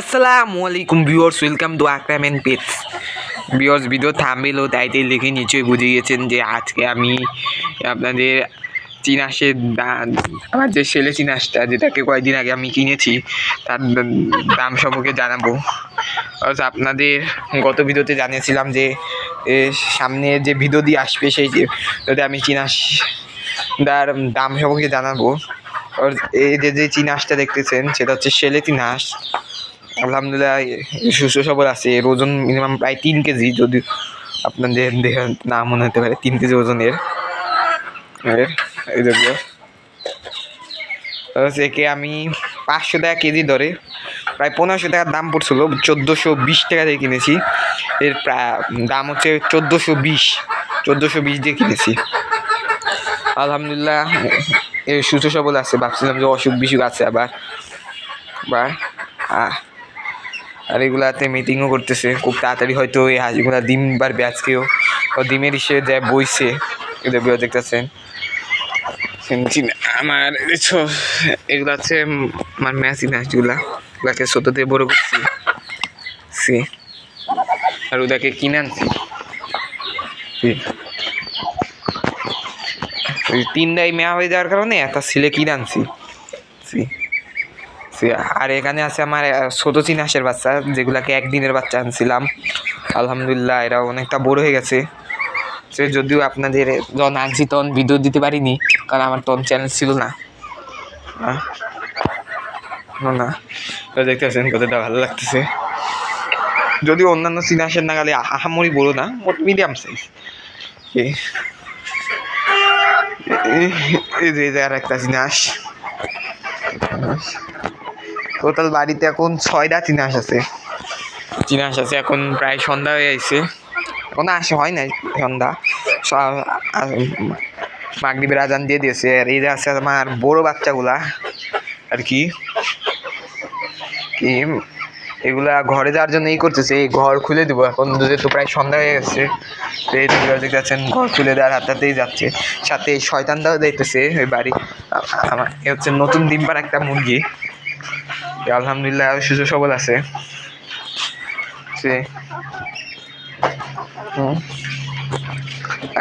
আসসালামু আলাইকুম viewers, welcome to Akram and pets. Viewers, video thumbnail ও তাইতে লিখে নিশ্চয়ই বুঝে গেছেন যে আজকে আমি আপনাদের চিনাসের আমার যে ছেলে চিনাসটা, যেটাকে কয়েকদিন আগে আমি কিনেছি, তার দাম সম্পর্কে জানাব। আপনাদের গত ভিডিওতে জানিয়েছিলাম যে সামনে যে ভিডিও দিয়ে আসবে সেই যে যদি আমি চিনাস দার দাম সম্পর্কে জানাব। আর এই যে যে চিনাসটা দেখতেছেন, সেটা হচ্ছে শেলে চিনাস। আলহামদুলিল্লাহ, সুস্থ সবল আছে। এর ওজন মিনিমাম প্রায় তিন কেজি যদি আপনাদের দেখে না মনে হতে পারে, তিন কেজি ওজনের এই একে আমি পাঁচশো টাকা কেজি ধরে, প্রায় পনেরোশো টাকার দাম পড়ছিল, চোদ্দোশো বিশ টাকা দিয়ে কিনেছি। এর প্রায় দাম হচ্ছে চোদ্দোশো বিশ চোদ্দোশো বিশ দিয়ে কিনেছি। আলহামদুলিল্লাহ এর সুস্থ সবল আছে, ভাবছিলাম যে অসুখ বিসুখ আছে আবার বা আর এগুলাতে মিটিংও করতেছে। খুব তাড়াতাড়ি হয়তো এই হাঁসগুলা ডিম পারবে আজকেও ডিমের হিসেবে যায় বইছে। বিয়ে দেখতেছেন। আমার এগুলো আছে আমার ম্যাচিন হাঁসগুলা। ওগুলাকে ছোটো দিয়ে বড় করছি। সে। আর ওদেরকে কিনে আনছি। তিনটাই মেয়া হয়ে যাওয়ার কারণে একটা ছেলে কিনে আনছি। সে। আর এখানে আছে আমার ছোটো চিনাসের বাচ্চা যেগুলাকে একদিনের বাচ্চা আনছিলাম। আলহামদুলিল্লাহ এরা অনেকটা বড় হয়ে গেছে। সে যদিও আপনাদের যখন আনছি তখন ভিডিও দিতে পারিনি কারণ আমার তখন চ্যানেল ছিল না। না, না। তো দেখতেছেন কতটা ভালো লাগতেছে। যদিও অন্যান্য চিনাসের নাগালে আহামরি বড় না মিডিয়াম সাইজ এই যে আর একটা চিনাস। টোটাল বাড়িতে এখন ছয়টা চিনাস আছে। চিনাস আছে এখন প্রায় সন্ধ্যা হয়ে আইছে এখন আসে হয় নাই সন্ধ্যা। মাগরিবের আজান দিয়ে দিয়েছে আর এই যে আছে আমার বড় বাচ্চাগুলা। আর কি? কি? এগুলা ঘরে যাওয়ার জন্য এই করতেছে এই ঘর খুলে দিব। এখন যেহেতু প্রায় সন্ধ্যা হয়ে গেছে তো এই দেখতে পাচ্ছেন ঘর খুলে দেওয়ার হাতাতেই যাচ্ছে। সাথে এই শয়তানটাও দেখতেছে ওই বাড়ি আমার এ হচ্ছে নতুন ডিম্বার একটা মুরগি। আলহামদুলিল্লাহ সুযোগ সবল আছে।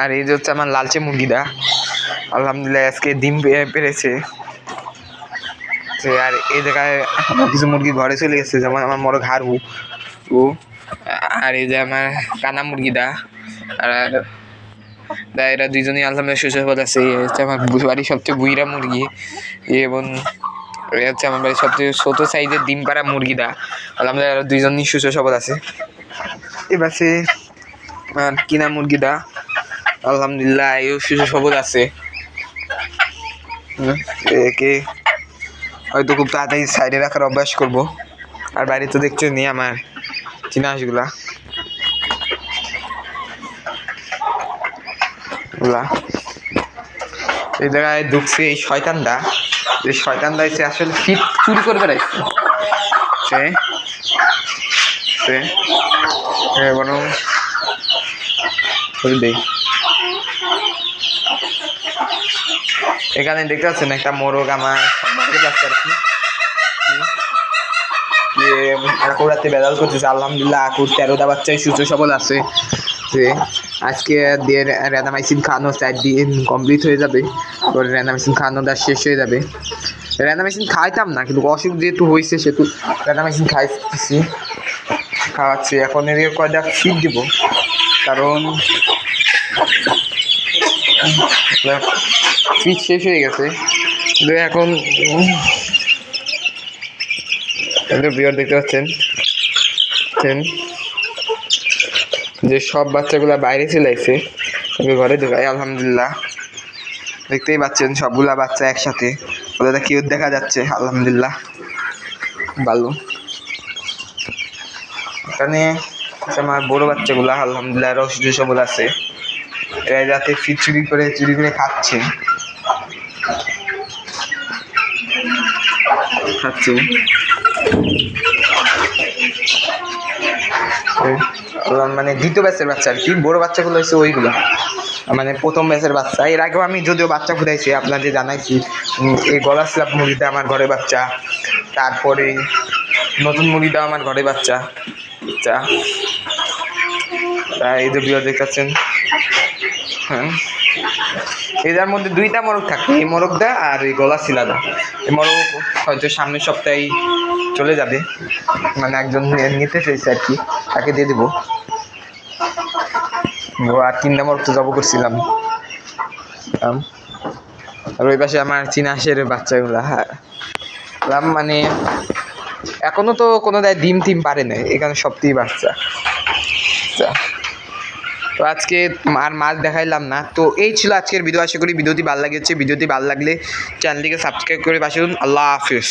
আর এই যে হচ্ছে আমার লালচে মুরগিটা, আলহামদুলিল্লাহ আজকে ডিম পেরেছে। আর এই জায়গায় কিছু মুরগি ঘরে চলে গেছে, যেমন আমার বড় ঘাড়ু ও। আর এই যে আমার কানা মুরগিটা, আর এরা দুইজনই আলহামদুলিল্লাহ সুসবল আছে। এই হচ্ছে আমার বাড়ির সবচেয়ে বুইরা মুরগি, এবং এই হচ্ছে আমার বাড়ির সবচেয়ে ছোট সাইজের ডিম পাড়া মুরগিটা। আলহামদুলিল্লাহ দুইজনই সুসবল আছে। এবার সে কিনা মুরগিটা? আলহামদুলিল্লাহ এও সুসবল আছে। হুম, একে হয়তো খুব তাড়াতাড়ি সাইডে রাখার অভ্যাস করব। আর বাড়িতে তো দেখছেনই আমার চীনা হাঁসগুলা গুলা এই জায়গায় ঢুকছে এই শয়তানটা। এই শয়তানটা এসে আসলে। ফিট চুরি করে বেড়াইছে। সে সে বরং দেই। এখানে দেখতে পাচ্ছেন একটা মোরগ আমার যাচ্ছে আর কি। যে আকুরাতে বেদাল করতেছে। আলহামদুলিল্লাহ আকুর তেরোটা বাচ্চাই সুস্থ সবল আছে। যে আজকে দিয়ে র্যানামাইসিন খাওয়ানো চার দিন কমপ্লিট হয়ে যাবে। পরে র্যানামাইসিন খাওয়ানোটা শেষ হয়ে যাবে। র্যানামাইসিন খাইতাম না, কিন্তু অসুখ যেহেতু হয়েছে সেহেতু র্যানামাইসিন খাইছি খাওয়াচ্ছি, এখন এদের কয়টা ফিট দিব? কারণ ফিট শেষ হয়ে গেছে। এখন বিয়ার দেখতে পাচ্ছেন। যে সব বাচ্চাগুলা বাইরে চলে আসছে ওকে ঘরে ঢুকাই, আলহামদুলিল্লাহ। দেখতেই পাচ্ছেন সবগুলা বাচ্চা একসাথে। ওদের কিউট দেখা যাচ্ছে, আলহামদুলিল্লাহ। ভালো। এখানে আমার বড় বাচ্চাগুলা, আলহামদুলিল্লাহ রসুন সবল আছে। এরা যাতে ফিট চুরি করে চুরি করে খাচ্ছে। খাচ্ছে। মানে দ্বিতীয় ব্যাচের বাচ্চা আর কি, বড় বাচ্চাগুলো হয়েছে ওইগুলো। মানে প্রথম ব্যাচের বাচ্চা। এর আগেও আমি যদিও বাচ্চা ফুটাইছি, আপনাদের জানাইছি এই গলা স্ল্যাপ মুরগিটা আমার ঘরে বাচ্চা। তারপরে নতুন মুরগিটা আমার ঘরে বাচ্চা। চা তা এই যে বিয়ার হ্যাঁ। এটার মধ্যে দুইটা মোরগ থাকে, এই মোরগটা আর এই গলা শিলাদা এই মোরগ হয়তো সামনের সপ্তাহেই চলে যাবে। মানে একজন নিতে চাইছে আর কি, তাকে দিয়ে দেবো। আর তিনটা মোরগ তো জব করছিলাম। আর ওই পাশে আমার চিনাশের বাচ্চাগুলো হ্যাঁ। মানে এখনও তো কোনো দায় ডিম টিম পারে না এখানে সবথেকে বাচ্চা। আচ্ছা। তো আজকে আর মাছ দেখাইলাম না। তো এই ছিল আজকের ভিডিও আশা করি ভিডিওটি ভালো লাগেছে। ভিডিওটি ভালো লাগলে চ্যানেলটিকে সাবস্ক্রাইব করে পাশে আল্লাহ হাফিজ।